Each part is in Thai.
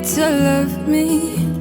to love me?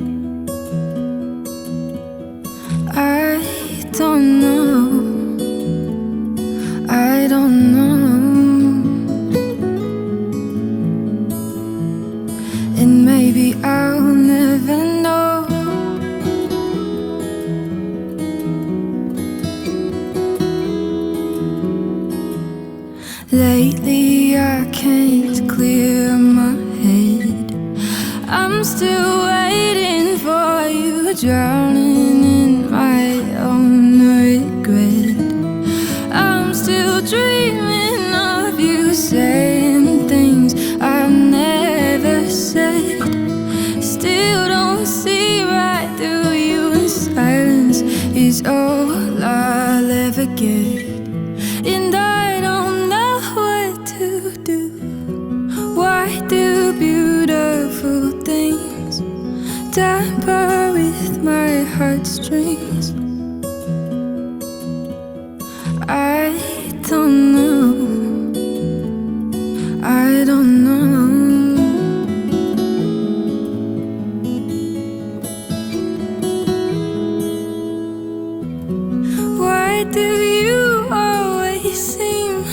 Do you always seem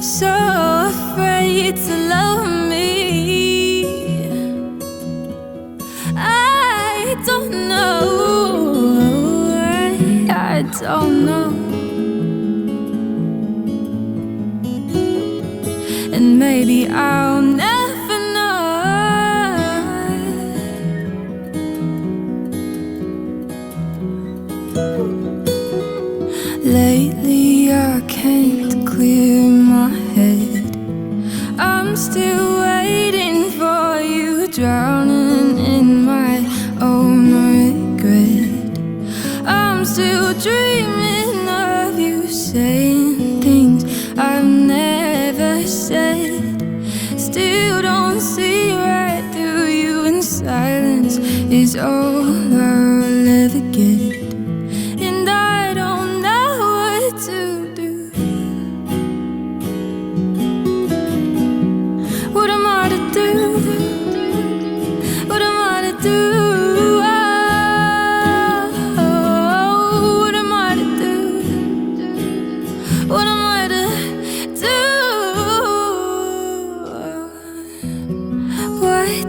so afraid to love me? I don't know. I don't drown.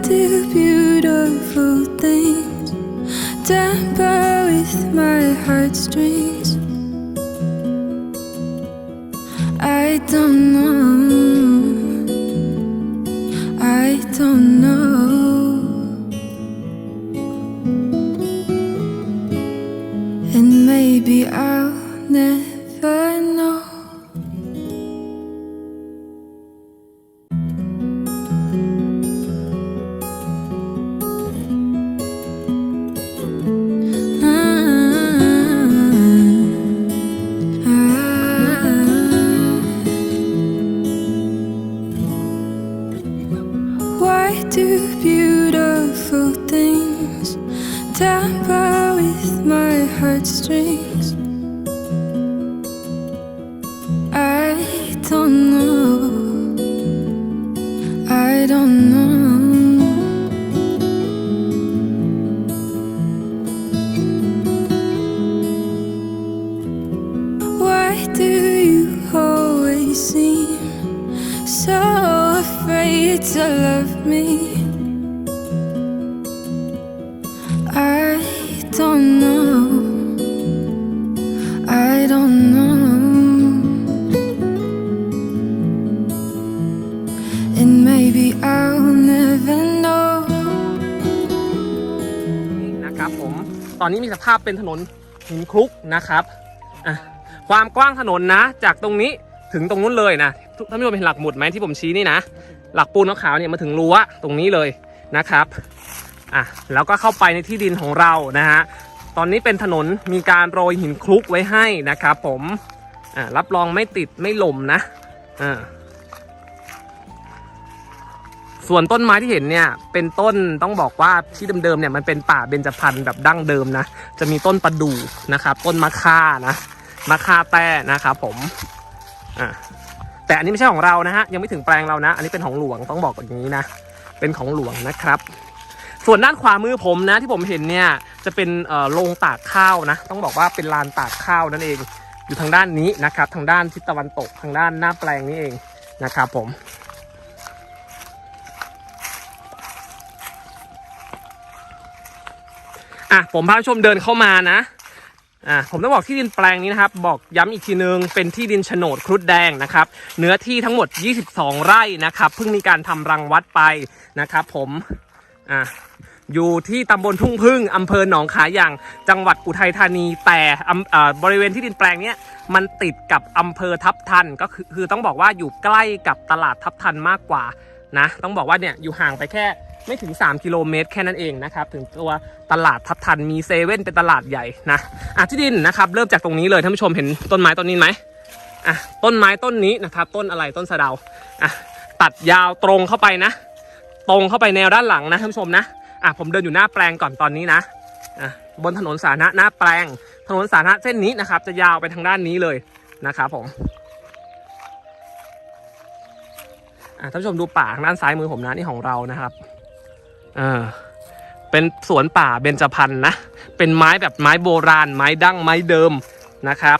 Do beautiful things tamper with my heartstrings? Don't know. And maybe I'll never know. นะครับผมตอนนี้มีสภาพเป็นถนนหินคลุกนะครับอะความกว้างถนนนะ จากตรงนี้ถึงตรงนู้นเลยนะท่านผู้ชมเห็นหลักหมุดไหมที่ผมชี้นี่นะ หลักปูนขาวเนี่ยมาถึงรั้วตรงนี้เลยนะครับอะแล้วก็เข้าไปในที่ดินของเรานะฮะ ตอนนี้เป็นถนนมีการโรยหินคลุกไว้ให้นะครับผมรับรองไม่ติดไม่หล่มนะส่วนต้นไม้ที่เห็นเนี่ย เป็นต้นต้องบอกว่าที่เดิมๆเนี่ยมันเป็นป่าเบญจพรรณแบบดั้งเดิมนะ จะมีต้นประดู่นะครับ ต้นมะค่านะมะค่าแต้นะครับผมอะแต่อันนี้ไม่ใช่ของเรานะฮะยังไม่ถึงแปลงเรานะ อันนี้เป็นของหลวงต้องบอกอย่างนี้นะ เป็นของหลวงนะครับ ส่วนด้านขวามือผมนะที่ผมเห็นเนี่ยจะเป็นโรงตากข้าวนะ ต้องบอกว่าเป็นลานตากข้าวนั่นเอง อยู่ทางด้านนี้นะครับ ทางด้านทิศตะวันตกทางด้านหน้าแปลงนี้เองนะครับผมอะผมพาชมเดินเข้ามานะอะผมต้องบอกที่ดินแปลงนี้นะครับ บอกย้ำอีกทีนึง เป็นที่ดินโฉนดครุฑแดงนะครับ เนื้อที่ทั้งหมด 22 ไร่นะครับ เพิ่งมีการทำรังวัดไปนะครับผม อะอยู่ที่ตำบลทุ่งพึ่งอำเภอหนองขาอย่างจังหวัดอุทัยธานีแต่บริเวณที่ดินแปลงนี้มันติดกับอำเภอทับทันก็คือคือต้องบอกว่าอยู่ใกล้กับตลาดทับทันมากกว่านะต้องบอกว่าเนี่ยอยู่ห่างไปแค่ไม่ถึง 3 กิโลเมตรแค่นั้นเองนะครับถึงตัวตลาดทับทันมีเซเว่นเป็นตลาดใหญ่นะอะที่ดินนะครับเริ่มจากตรงนี้เลยท่านผู้ชมเห็นต้นไม้ต้นนี้ไหมอะต้นไม้ต้นนี้นะครับต้นอะไรต้นสะเดาอะตัดยาวตรงเข้าไปนะ ตรงเข้าไปแนวด้านหลังนะท่านผู้ชมนะอะผมเดินอยู่หน้าแปลงก่อนตอนนี้นะอะบนถนนสาธารณะหน้าแปลง ถนนสาธารณะเส้นนี้นะครับ จะยาวไปทางด้านนี้เลยนะครับผมอะท่านผู้ชมดูป่าทางด้านซ้ายมือผมนะนี่ของเรานะครับอ่าเป็นสวนป่าเบญจพรรณนะเป็นไม้แบบไม้โบราณ ไม้ดั้งไม้เดิมนะครับ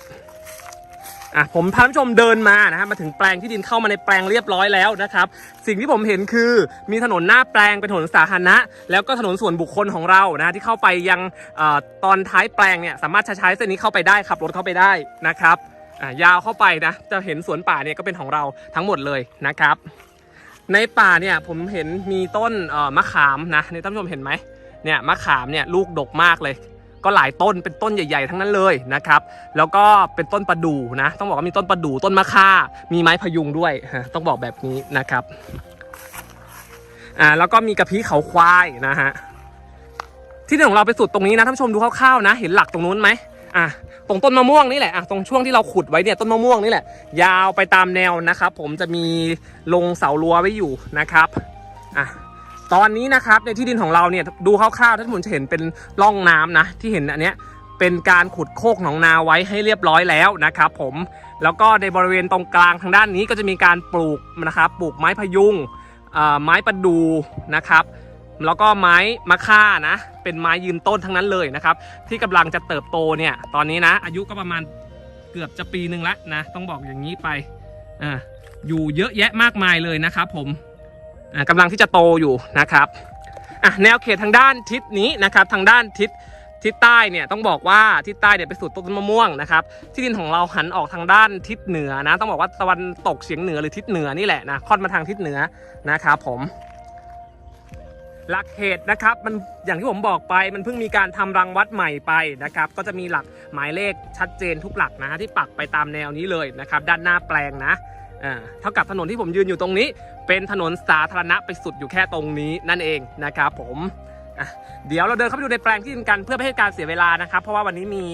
อะผมพาท่านผู้ชมเดินมานะครับมาถึงแปลงที่ดินเข้ามาในแปลงเรียบร้อยแล้วนะครับ สิ่งที่ผมเห็นคือมีถนนหน้าแปลงเป็นถนนสาธารณะ แล้วก็ถนนส่วนบุคคลของเรานะที่เข้าไปยังอตอนท้ายแปลงเนี่ยสามารถใช้เส้นนี้เข้าไปได้ขับรถเข้าไปได้นะครับอะยาวเข้าไปนะจะเห็นสวนป่าเนี่ยก็เป็นของเราทั้งหมดเลยนะครับ ในป่าเนี่ยผมเห็นมีต้นมะขามนะในท่านผู้ชมเห็นไหมเนี่ยมะขามเนี่ยลูกดกมากเลย ก็หลายต้นเป็นต้นใหญ่ ๆ ทั้งนั้นเลยนะครับ แล้วก็เป็นต้นประดู่นะ ต้องบอกว่ามีต้นประดู่ต้นมะค่า มีไม้พยุงด้วย ต้องบอกแบบนี้นะครับอ่าแล้วก็มีกระพี้เขาควายนะฮะที่ดินของเราไปสุดตรงนี้นะท่านผู้ชมดูคร่าวๆนะ เห็นหลักตรงนู้นไหมอะตรงต้นมะม่วงนี่แหละอะตรงช่วงที่เราขุดไว้เนี่ยต้นมะม่วงนี่แหละ ยาวไปตามแนวนะครับ ผมจะมีลงเสารั้วไว้อยู่นะครับอะ ตอนนี้นะครับในที่ดินของเราเนี่ยดูคร่าวๆท่านผู้ชมจะเห็นเป็นร่องน้ำนะ ที่เห็นอันเนี้ยเป็นการขุดโคกหนองนาไว้ให้เรียบร้อยแล้วนะครับผมแล้วก็ในบริเวณตรงกลางทางด้านนี้ก็จะมีการปลูกนะครับปลูกไม้พยุงอ่อไม้ประดูนะครับแล้วก็ไม้มะค่านะ เป็นไม้ยืนต้นทั้งนั้นเลยนะครับ ที่กำลังจะเติบโตเนี่ยตอนนี้นะ อายุก็ประมาณเกือบจะปีหนึ่งแล้วนะ ต้องบอกอย่างนี้ไปอ่าอยู่เยอะแยะมากมายเลยนะครับผม กำลังที่จะโตอยู่นะครับอะแนวเขตทางด้านทิศนี้นะครับ ทางด้านทิศทิศใต้เนี่ยต้องบอกว่าทิศใต้เนี่ยไปสู่ต้นมะม่วงนะครับที่ดินของเราหันออกทางด้านทิศเหนือนะ ต้องบอกว่าตะวันตกเฉียงเหนือหรือทิศเหนือนี่แหละนะค่อนมาทางทิศเหนือนะครับผมหลักเขตนะครับมันอย่างที่ผมบอกไปมันเพิ่งมีการทำรังวัดใหม่ไปนะครับ ก็จะมีหลักหมายเลขชัดเจนทุกหลักนะฮะที่ปักไปตามแนวนี้เลยนะครับ ด้านหน้าแปลงนะ อ่าเท่ากับถนนที่ผมยืนอยู่ตรงนี้ เป็นถนนสาธารณะไปสุดอยู่แค่ตรงนี้นั่นเองนะครับผมเดี๋ยวเราเดินเข้าไปดูในแปลงที่ดินกันเพื่อไม่ให้การเสียเวลานะครับ เพราะว่าวันนี้มี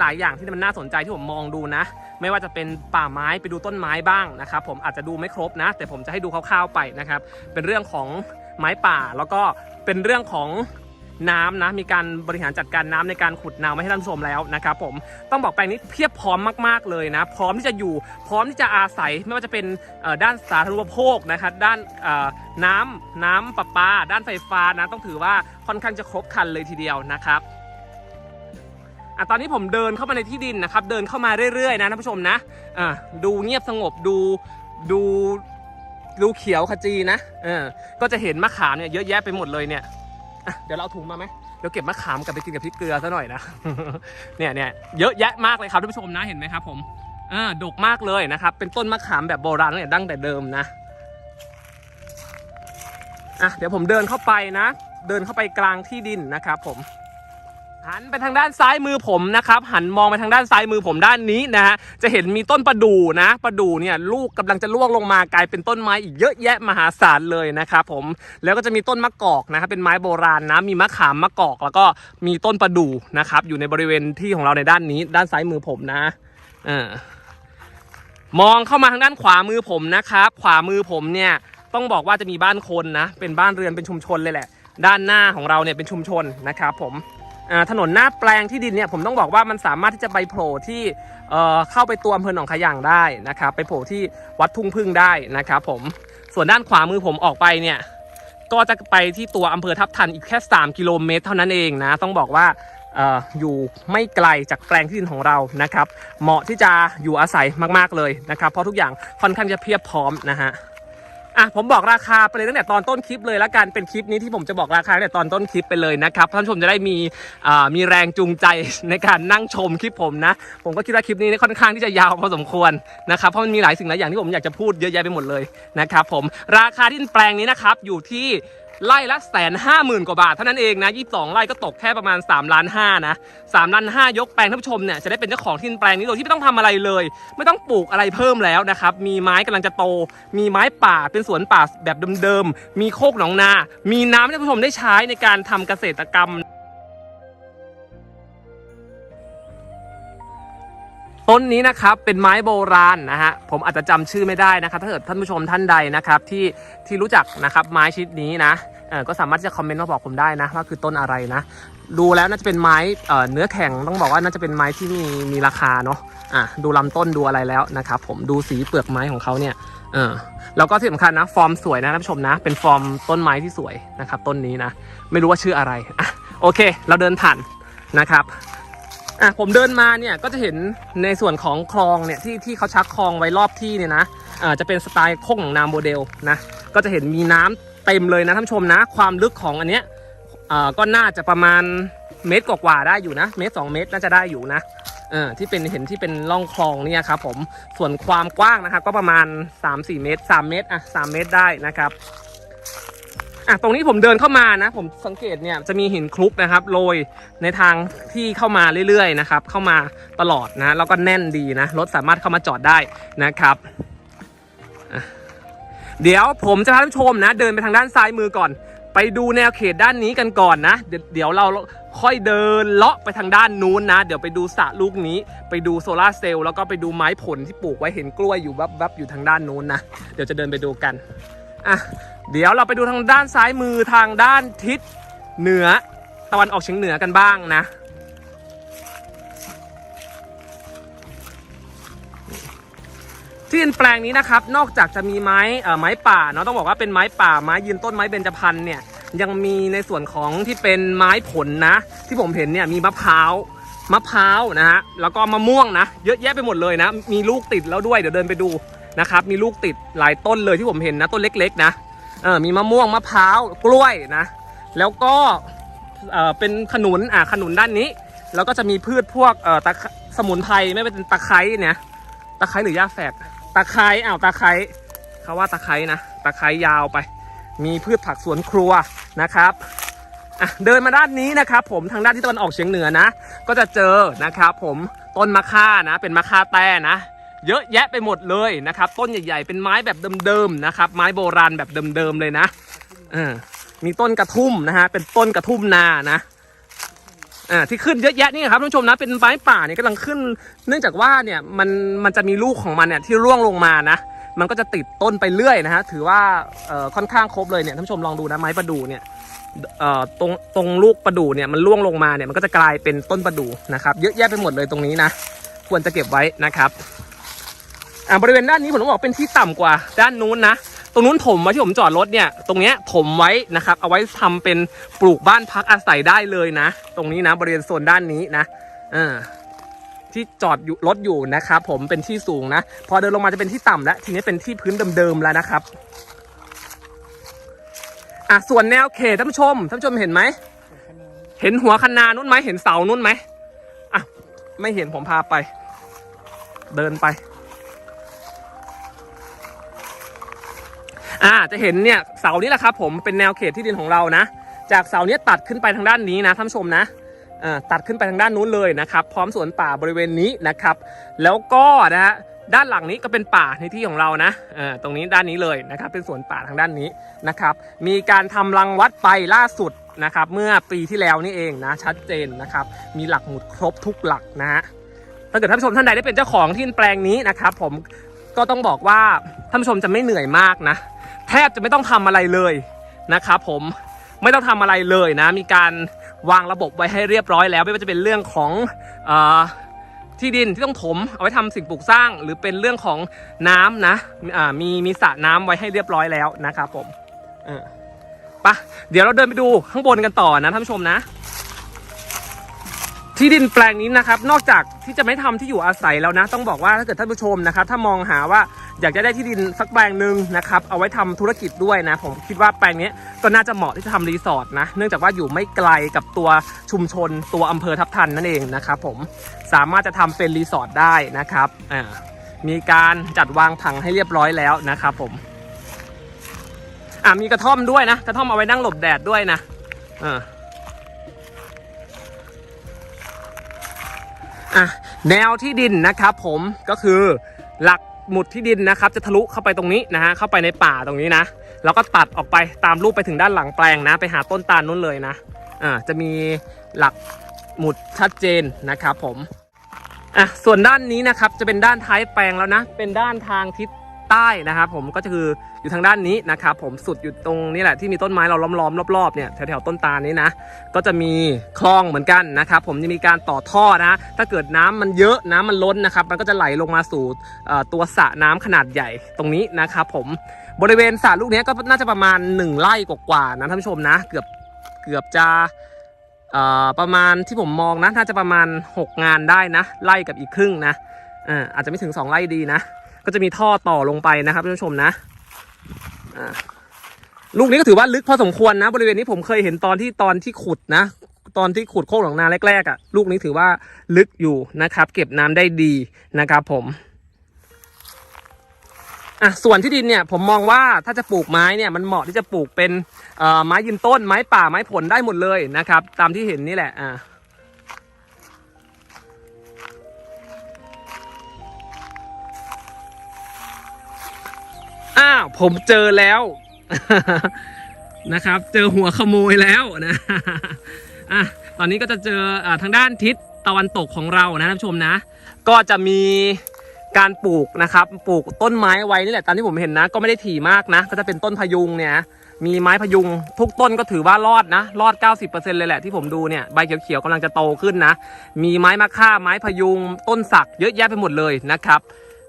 หลาย ๆ อย่างที่มันน่าสนใจที่ผมมองดูนะ ไม่ว่าจะเป็นป่าไม้ไปดูต้นไม้บ้างนะครับผมอาจจะดูไม่ครบนะ แต่ผมจะให้ดูคร่าว ๆ ไปนะครับ เป็นเรื่องของไม้ป่าแล้วก็เป็นเรื่องของ น้ำนะ มีการบริหารจัดการน้ำในการขุดนามาให้ท่านชมแล้วนะครับผมต้องบอกแปลงนี้เพียบพร้อมมากๆเลยนะ พร้อมที่จะอยู่พร้อมที่จะอาศัยไม่ว่าจะเป็นด้านสาธารณูปโภคนะครับด้านเอ่อน้ำน้ำประปา ด้านไฟฟ้านะต้องถือว่าค่อนข้างจะครบครันเลยทีเดียวนะครับอะตอนนี้ผมเดินเข้ามาในที่ดินนะครับ เดินเข้ามาเรื่อยๆนะท่านผู้ชมนะอะดูเงียบสงบดูดูดูเขียวขจีนะเออก็จะเห็นมะขามเนี่ยเยอะแยะไปหมดเลยเนี่ย อะเดี๋ยวเราเอาถุงมาไหมเดี๋ยวเก็บมะขามกลับไปกินกับพริกเกลือซะหน่อยนะ เนี่ยเนี่ยเยอะแยะมากเลยครับท่านผู้ชมนะเห็นไหมครับ ผมอ่าดกมากเลยนะครับ เป็นต้นมะขามแบบโบราณเนี่ยดั้งแต่เดิมนะอะเดี๋ยวผมเดินเข้าไปนะ เดินเข้าไปกลางที่ดินนะครับผม หันไปทางด้านซ้ายมือผมนะครับหันมองไปทางด้านซ้ายมือผมด้านนี้นะฮะจะเห็นมีต้นประดู่นะประดู่เนี่ยลูกกำลังจะล่วงลงมากลายเป็นต้นไม้อีกเยอะแยะมหาศาลเลยนะครับผมแล้วก็จะมีต้นมะกอกนะครับเป็นไม้โบราณนะมีมะขามมะกอก แล้วก็มีต้นประดู่นะครับอยู่ในบริเวณที่ของเราในด้านนี้ ด้านซ้ายมือผมนะอ่ามองเข้ามาทางด้านขวามือผมนะครับขวามือผมเนี่ยต้องบอกว่าจะมีบ้านคนนะเป็นบ้านเรือนเป็นชุมชนเลยแหละ ด้านหน้าของเราเนี่ยเป็นชุมชนนะครับผม ถนนหน้าแปลงที่ดินเนี่ยผมต้องบอกว่ามันสามารถที่จะไปโผล่ที่เอ่อเข้าไปตัวอำเภอหนองขยางได้นะครับไปโผล่ที่วัดทุ่งพึ่งได้นะครับผมส่วนด้านขวามือผมออกไปเนี่ยก็จะไปที่ตัวอำเภอทับทันอีกแค่ 3 กิโลเมตร เท่านั้นเองนะต้องบอกว่าเอ่ออยู่ไม่ไกลจากแปลงที่ดินของเรานะครับ เหมาะที่จะอยู่อาศัยมากๆเลยนะครับ เพราะทุกอย่างค่อนข้างจะเพียบพร้อมนะฮะ อะผมบอกราคาไปเลยตั้งแต่ตอนต้นคลิปเลยละกันเป็นคลิปนี้ที่ผมจะบอกราคาตั้งแต่ตอนต้นคลิปไปเลยนะครับท่านผู้ชมจะได้มีอ่ามีแรงจูงใจในการนั่งชมคลิปผมนะ ผมก็คิดว่าคลิปนี้ค่อนข้างที่จะยาวพอสมควรนะครับเพราะมันมีหลายสิ่งหลายอย่างที่ผมอยากจะพูดเยอะแยะไปหมดเลยนะครับผมราคาที่แปลงนี้นะครับอยู่ที่ไล่ละแสนห้าหมื่นกว่าบาทเท่านั้นเองนะยี่สองไร่ก็ตกแค่ประมาณ3ล้านห้านะสามล้านห้ายกแปลงท่านผู้ชมเนี่ยจะได้เป็นเจ้าของที่แปลงนี้โดยที่ไม่ต้องทำอะไรเลย ไม่ต้องปลูกอะไรเพิ่มแล้วนะครับมีไม้กำลังจะโต มีไม้ป่าเป็นสวนป่าแบบเดิมๆมีโคกหนองนา มีน้ำให้ท่านผู้ชมได้ใช้ในการทำเกษตรกรรม ต้นนี้นะครับเป็นไม้โบราณนะฮะผมอาจจะจำชื่อไม่ได้นะครับ ถ้าเกิดท่านผู้ชมท่านใดนะครับที่ที่รู้จักนะครับไม้ชนิดนี้นะเออก็สามารถจะคอมเมนต์มาบอกผมได้นะว่าคือต้นอะไรนะดูแล้วน่าจะเป็นไม้เอ่อเนื้อแข็งต้องบอกว่าน่าจะเป็นไม้ที่มีมีราคาเนาะอะดูลำต้นดูอะไรแล้วนะครับผมดูสีเปลือกไม้ของเขาเนี่ยเออแล้วก็ที่สำคัญนะ ฟอร์มสวยนะท่านผู้ชมนะ เป็นฟอร์มต้นไม้ที่สวยนะครับ ต้นนี้นะ ไม่รู้ว่าชื่ออะไรอะโอเค เราเดินผ่านนะครับ อะผมเดินมาเนี่ยก็จะเห็นในส่วนของคลองเนี่ยที่ที่เขาชักคลองไว้รอบที่เนี่ยนะอ่าจะเป็นสไตล์โค้งของนามโมเดลนะก็จะเห็นมีน้ำเต็มเลยนะท่านชมนะ ความลึกของอันเนี้ยอ่าก็น่าจะประมาณเมตรกว่าๆได้อยู่นะ เมตรสองเมตรน่าจะได้อยู่นะเออที่เป็นเห็นที่เป็นร่องคลองเนี่ยครับผมส่วนความกว้างนะครับก็ประมาณ 3-4 เมตร 3 เมตรอะ3เมตรได้นะครับ อะตรงนี้ผมเดินเข้ามานะ ผมสังเกตเนี่ยจะมีหินคลุกนะครับโรยในทางที่เข้ามาเรื่อยๆนะครับเข้ามาตลอดนะแล้วก็แน่นดีนะรถสามารถเข้ามาจอดได้นะครับเดี๋ยวผมจะพาท่านผู้ชมนะ เดินไปทางด้านซ้ายมือก่อน ไปดูแนวเขตด้านนี้กันก่อนนะ เดี๋ยวเราค่อยเดินเลาะไปทางด้านนู้นนะ เดี๋ยวไปดูสระลูกนี้ ไปดูโซลาร์เซลล์แล้วก็ไปดูไม้ผลที่ปลูกไว้เห็นกล้วยอยู่วับๆอยู่ทางด้านนู้นนะ เดี๋ยวจะเดินไปดูกัน อะเดี๋ยวเราไปดูทางด้านซ้ายมือทางด้านทิศเหนือตะวันออกเฉียงเหนือกันบ้างนะ ที่ดินแปลงนี้นะครับ นอกจากจะมีไม้เอ่อไม้ป่าเนาะต้องบอกว่าเป็นไม้ป่าไม้ยืนต้นไม้เบญจพรรณเนี่ยยังมีในส่วนของที่เป็นไม้ผลนะ ที่ผมเห็นเนี่ยมีมะพร้าวมะพร้าวนะฮะแล้วก็มะม่วงนะ เยอะแยะไปหมดเลยนะ มีลูกติดแล้วด้วยเดี๋ยวเดินไปดู นะครับมีลูกติดหลายต้นเลยที่ผมเห็นนะต้นเล็ก ๆ นะเออมีมะม่วงมะพร้าวกล้วยนะ แล้วก็เออเป็นขนุนอะขนุนด้านนี้ แล้วก็จะมีพืชพวกเออตะสมุนไพรไม่เป็นตะไคร้เนี่ยตะไคร้หรือหญ้าแฝกตะไคร้อ้าวตะไคร้เขาว่าตะไคร้นะตะไคร้ยาวไป มีพืชผักสวนครัวนะครับเดินมาด้านนี้นะครับผมทางด้านที่ตะวันออกเฉียงเหนือนะ ก็จะเจอนะครับผมต้นมะค่านะเป็นมะค่าแต้นะ เยอะแยะไปหมดเลยนะครับ ต้นใหญ่ๆเป็นไม้แบบเดิมๆนะครับ ไม้โบราณแบบเดิมๆเลยนะมีต้นกระทุ่มนะฮะเป็นต้นกระทุ่มนานะอ่าที่ขึ้นเยอะแยะนี่ครับท่านผู้ชมนะเป็นไม้ป่าเนี่ยกำลังขึ้น เนื่องจากว่าเนี่ยมันมันจะมีลูกของมันเนี่ยที่ร่วงลงมานะ มันก็จะติดต้นไปเรื่อยนะฮะถือว่าเอ่อค่อนข้างครบเลยเนี่ยท่านผู้ชมลองดูนะไม้ประดู่เนี่ยเอ่อตรงตรงลูกประดู่เนี่ยมันร่วงลงมาเนี่ยมันก็จะกลายเป็นต้นประดู่นะครับ เยอะแยะไปหมดเลยตรงนี้นะ ควรจะเก็บไว้นะครับ อ่าบริเวณด้านนี้ผมต้องบอกเป็นที่ต่ำกว่า ด้านนู้นนะ ตรงนู้นถมไว้ที่ผมจอดรถเนี่ย ตรงเนี้ยถมไว้นะครับ เอาไว้ทำเป็นปลูกบ้านพักอาศัยได้เลยนะ ตรงนี้นะบริเวณโซนด้านนี้นะอ่าที่จอดอยู่รถอยู่นะครับผมเป็นที่สูงนะ พอเดินลงมาจะเป็นที่ต่ำแล้ว ทีนี้เป็นที่พื้นเดิมๆแล้วนะครับอะส่วนแนวเขตท่านผู้ชมท่านผู้ชมเห็นไหมเห็นหัวคะนานู้นไหมเห็นเสานู้นไหมอะไม่เห็นผมพาไป เดินไป อ่าจะเห็นเนี่ยเสานี้แหละครับผมเป็นแนวเขตที่ดินของเรานะ จากเสาเนี้ยตัดขึ้นไปทางด้านนี้นะท่านผู้ชมนะอ่าตัดขึ้นไปทางด้านนู้นเลยนะครับ พร้อมสวนป่าบริเวณนี้นะครับ แล้วก็นะฮะด้านหลังนี้ก็เป็นป่าในที่ของเรานะเออตรงนี้ด้านนี้เลยนะครับเป็นสวนป่าทางด้านนี้นะครับ มีการทำรังวัดไปล่าสุดนะครับ เมื่อปีที่แล้วนี่เองนะชัดเจนนะครับ มีหลักหมุดครบทุกหลักนะฮะถ้าเกิดท่านผู้ชมท่านใดได้เป็นเจ้าของที่ดินแปลงนี้นะครับ ผมก็ต้องบอกว่าท่านผู้ชมจะไม่เหนื่อยมากนะ แทบจะไม่ต้องทำอะไรเลยนะครับผมไม่ต้องทำอะไรเลยนะ มีการวางระบบไว้ให้เรียบร้อยแล้วไม่ว่าจะเป็นเรื่องของอที่ดินที่ต้องถมเอาไว้ทำสิ่งปลูกสร้าง หรือเป็นเรื่องของน้ำนะมีมีสระน้ำไว้ให้เรียบร้อยแล้วนะครับผมไปะเดี๋ยวเราเดินไปดูข้างบนกันต่อนะท่านผู้ชมนะ ที่ดินแปลงนี้นะครับ นอกจากที่จะไม่ทำที่อยู่อาศัยแล้วนะ ต้องบอกว่าถ้าเกิดท่านผู้ชมนะครับ ถ้ามองหาว่าอยากจะได้ที่ดินสักแปลงหนึ่งนะครับ เอาไว้ทำธุรกิจด้วยนะ ผมคิดว่าแปลงนี้ก็น่าจะเหมาะที่จะทำรีสอร์ทนะ เนื่องจากว่าอยู่ไม่ไกลกับตัวชุมชน ตัวอำเภอทับทันนั่นเองนะครับผม สามารถจะทำเป็นรีสอร์ทได้นะครับ อ่า มีการจัดวางผังให้เรียบร้อยแล้วนะครับผม อ่ามีกระท่อมด้วยนะ กระท่อมเอาไว้นั่งหลบแดดด้วยนะ อ่า อะแนวที่ดินนะครับผมก็คือหลักหมุดที่ดินนะครับจะทะลุเข้าไปตรงนี้นะฮะเข้าไปในป่าตรงนี้นะแล้วก็ตัดออกไปตามรูปไปถึงด้านหลังแปลงนะ ไปหาต้นตาลนู้นเลยนะอ่าจะมีหลักหมุดชัดเจนนะครับผมอะส่วนด้านนี้นะครับจะเป็นด้านท้ายแปลงแล้วนะ เป็นด้านทางทิศ ใต้นะครับผมก็คืออยู่ทางด้านนี้นะครับผมสุดอยู่ตรงนี้แหละที่มีต้นไม้เราล้อมๆรอบๆเนี่ยแถวๆต้นตาลนี้นะก็จะมีคลองเหมือนกันนะครับผมจะมีการต่อท่อนะถ้าเกิดน้ำมันเยอะน้ำมันล้นนะครับมันก็จะไหลลงมาสู่ตัวสระน้ำขนาดใหญ่ตรงนี้นะครับผมบริเวณสระลูกนี้ก็น่าจะประมาณ 1ไร่กว่าๆนะท่านผู้ชมนะเกือบเกือบจะประมาณที่ผมมองนะน่าจะประมาณ 6 งานได้นะไร่กับอีกครึ่งนะอาอาจจะไม่ถึง 2 ไร่ดีนะ ก็จะมีท่อต่อลงไปนะครับท่านผู้ชมนะอ่าลูกนี้ก็ถือว่าลึกพอสมควรนะ บริเวณนี้ผมเคยเห็นตอนที่ตอนที่ขุดนะ ตอนที่ขุดโคกหนองนาแรกๆอะ่ะ ลูกนี้ถือว่าลึกอยู่นะครับ เก็บน้ำได้ดีนะครับผมอะส่วนที่ดินเนี่ยผมมองว่าถ้าจะปลูกไม้เนี่ยมันเหมาะที่จะปลูกเป็นอ่อไม้ยืนต้นไม้ป่าไม้ผลได้หมดเลยนะครับ ตามที่เห็นนี่แหละอะอ้า ผมเจอแล้วนะครับ เจอหัวขโมยแล้วนะอะตอนนี้ก็จะเจออทางด้านทิศตะวันตกของเรานะท่านผู้ชมนะ ก็จะมีการปลูกนะครับ ปลูกต้นไม้ไว้นี่แหละตามที่ผมเห็นนะ ก็ไม่ได้ถี่มากนะ ก็จะเป็นต้นพยุงเนี่ย มีไม้พยุง ทุกต้นก็ถือว่ารอดนะ รอด 90%เลยแหละที่ผมดูเนี่ย ใบเขียวๆกำลังจะโตขึ้นนะ มีไม้มะค่า ไม้พยุง ต้นสักเยอะแยะไปหมดเลยนะครับ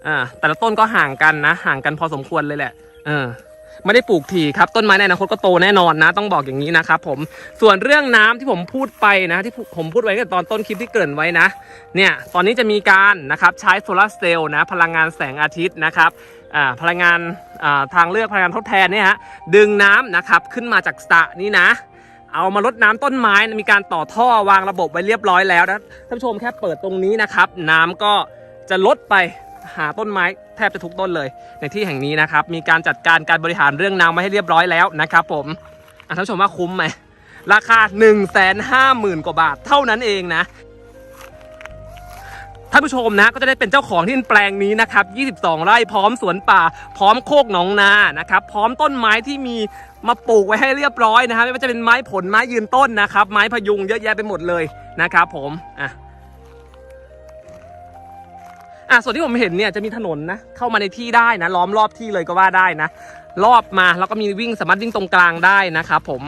อ่าแต่ละต้นก็ห่างกันนะ ห่างกันพอสมควรเลยแหละเออไม่ได้ปลูกถี่ครับ ต้นไม้ในอนาคตก็โตแน่นอนนะ ต้องบอกอย่างนี้นะครับผมส่วนเรื่องน้ำที่ผมพูดไปนะ ที่ผมพูดไว้ตั้งแต่ตอนต้นคลิปที่เกริ่นไว้นะ เนี่ยตอนนี้จะมีการนะครับใช้โซลาร์เซลล์นะพลังงานแสงอาทิตย์นะครับพลังงานทางเลือกพลังงานทดแทนเนี่ยฮะดึงน้ำนะครับขึ้นมาจากสระนี่นะ เอามาลดน้ำต้นไม้มีการต่อท่อวางระบบไว้เรียบร้อยแล้วนะท่านผู้ชมแค่เปิดตรงนี้นะครับ น้ำก็จะลดไป หาต้นไม้แทบจะทุกต้นเลย ในที่แห่งนี้นะครับ มีการจัดการการบริหารเรื่องน้ำไว้ให้เรียบร้อยแล้วนะครับผมท่านผู้ชมว่าคุ้มไหมราคา 1 5 0 0 0 0 กว่าบาทเท่านั้นเองนะท่านผู้ชมนะก็จะได้เป็นเจ้าของที่แปลงนี้นะครับ 22 ไร่พร้อมสวนป่า พร้อมโคกหนองนานะครับ พร้อมต้นไม้ที่มีมาปลูกไว้ให้เรียบร้อยนะครับไม่ว่าจะเป็นไม้ผลไม้ยืนต้นนะครับ ไม้พยุงเยอะแยะไปหมดเลยนะครับ ผมอะ อะส่วนที่ผมเห็นเนี่ยจะมีถนนนะ เข้ามาในที่ได้นะ ล้อมรอบที่เลยก็ว่าได้นะ รอบมาแล้วก็มีวิ่งสามารถวิ่งตรงกลางได้นะครับผม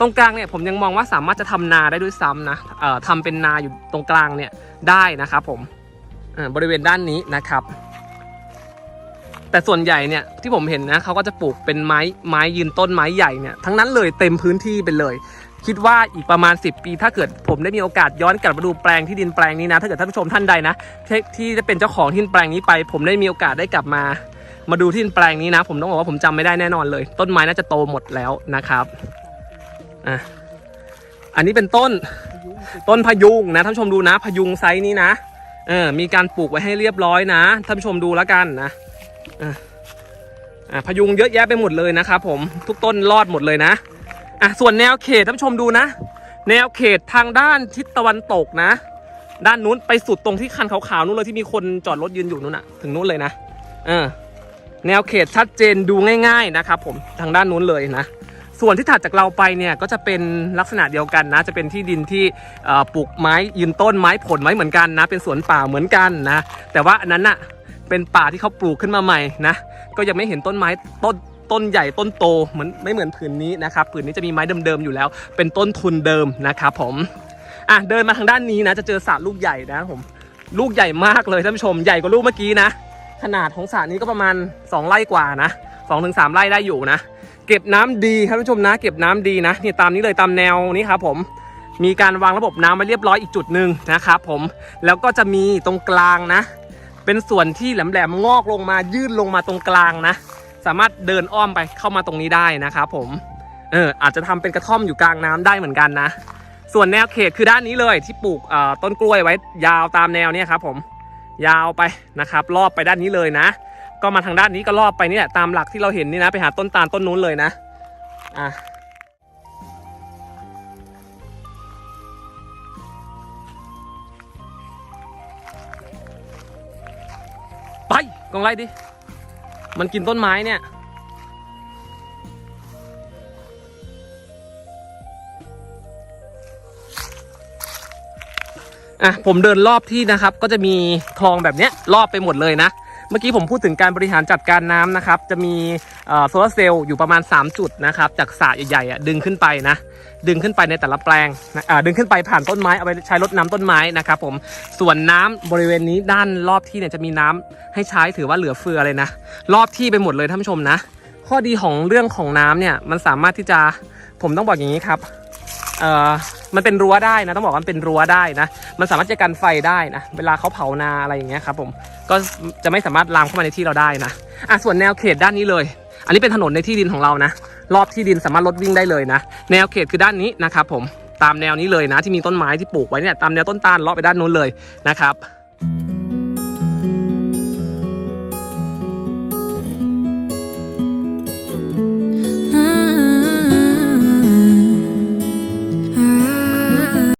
ตรงกลางเนี่ยผมยังมองว่าสามารถจะทำนาได้ด้วยซ้ำนะเอ่อทำเป็นนาอยู่ตรงกลางเนี่ยได้นะครับผมอ่อบริเวณด้านนี้นะครับ แต่ส่วนใหญ่เนี่ยที่ผมเห็นนะเขาก็จะปลูกเป็นไม้ไม้ยืนต้นไม้ใหญ่เนี่ยทั้งนั้นเลยเต็มพื้นที่ไปเลย คิดว่าอีกประมาณ 10 ปี ถ้าเกิดผมได้มีโอกาสย้อนกลับมาดูแปลงที่ดินแปลงนี้นะ ถ้าเกิดท่านผู้ชมท่านใดนะ ที่จะเป็นเจ้าของที่ดินแปลงนี้ไป ผมได้มีโอกาสได้กลับมา มาดูที่ดินแปลงนี้นะ ผมต้องบอกว่าผมจำไม่ได้แน่นอนเลย ต้นไม้น่าจะโตหมดแล้วนะครับอะอันนี้เป็นต้นต้นพยุงนะท่านผู้ชมดูนะ พยุงไซส์นี้นะเออมีการปลูกไว้ให้เรียบร้อยนะท่านผู้ชมดูแล้วกันนะอะอะพยุงเยอะแยะไปหมดเลยนะครับผมทุกต้นรอดหมดเลยนะ อะส่วนแนวเขตท่านผู้ชมดูนะ แนวเขตทางด้านทิศตะวันตกนะ ด้านนู้นไปสุดตรงที่คันขาวๆนู้นเลยที่มีคนจอดรถยืนอยู่นู้นอะถึงนู้นเลยนะเออแนวเขตชัดเจนดูง่าย ๆนะครับผมทางด้านนู้นเลยนะ ส่วนที่ถัดจากเราไปเนี่ยก็จะเป็นลักษณะเดียวกันนะ จะเป็นที่ดินที่ปลูกไม้ยืนต้นไม้ผลไว้เหมือนกันนะ เป็นสวนป่าเหมือนกันนะ แต่ว่าอันนั้นน่ะเป็นป่าที่เขาปลูกขึ้นมาใหม่นะ ก็ยังไม่เห็นต้นไม้ต้น ต้นใหญ่ต้นโตเหมือนไม่เหมือนผืนนี้นะครับผืนนี้จะมีไม้เดิมๆอยู่แล้ว เป็นต้นทุนเดิมนะครับผมอะเดินมาทางด้านนี้นะ จะเจอสระลูกใหญ่นะผมลูกใหญ่มากเลยท่านผู้ชมใหญ่กว่าลูกเมื่อกี้นะ ขนาดของสระนี้ก็ประมาณ 2 ไร่กว่านะ2-3ถึงไร่ได้อยู่นะ เก็บน้ำดีครับท่านผู้ชมนะ เก็บน้ำดีนะนี่ตามนี้เลยตามแนวนี้ครับผมมีการวางระบบน้ำไว้เรียบร้อยอีกจุดหนึ่งนะครับผมแล้วก็จะมีตรงกลางนะ เป็นส่วนที่แหลมๆงอกลงมายื่นลงมาตรงกลางนะ สามารถเดินอ้อมไปเข้ามาตรงนี้ได้นะครับผมเอออาจจะทำเป็นกระท่อมอยู่กลางน้ำได้เหมือนกันนะ ส่วนแนวเขตคือด้านนี้เลยที่ปลูกต้นกล้วยไว้ยาวตามแนวเนี้ครับผมยาวไปนะครับ รอบไปด้านนี้เลยนะ ก็มาทางด้านนี้ก็รอบไปนี่แหละตามหลักที่เราเห็นนี่นะ ไปหาต้นตาลต้นนู้นเลยนะอะไปกองไล่ดิ มันกินต้นไม้เนี่ย อะ ผมเดินรอบที่นะครับ ก็จะมีคลองแบบเนี้ย รอบไปหมดเลยนะ เมื่อกี้ผมพูดถึงการบริหารจัดการน้ำนะครับ จะมีโซลาร์เซลล์อยู่ประมาณ 3 จุดนะครับ จากสระใหญ่ๆดึงขึ้นไปนะ ดึงขึ้นไปในแต่ละแปลงดึงขึ้นไปผ่านต้นไม้ เอาไปใช้รดน้ำต้นไม้นะครับผม ส่วนน้ำบริเวณนี้ด้านรอบที่เนี่ยจะมีน้ำให้ใช้ถือว่าเหลือเฟือเลยนะ รอบที่ไปหมดเลยท่านผู้ชมนะ ข้อดีของเรื่องของน้ำเนี่ยมันสามารถที่จะผมต้องบอกอย่างนี้ครับเอ่อ มันเป็นรั้วได้นะ ต้องบอกว่ามันเป็นรั้วได้นะ มันสามารถจะกันไฟได้นะ เวลาเขาเผานาอะไรอย่างเงี้ยครับผมก็จะไม่สามารถลามเข้ามาในที่เราได้นะอะส่วนแนวเขตด้านนี้เลย อันนี้เป็นถนนในที่ดินของเรานะ รอบที่ดินสามารถรถวิ่งได้เลยนะ แนวเขตคือด้านนี้นะครับผมตามแนวนี้เลยนะ ที่มีต้นไม้ที่ปลูกไว้เนี่ยตามแนวต้นตาลเลาะไปด้านนู้นเลยนะครับ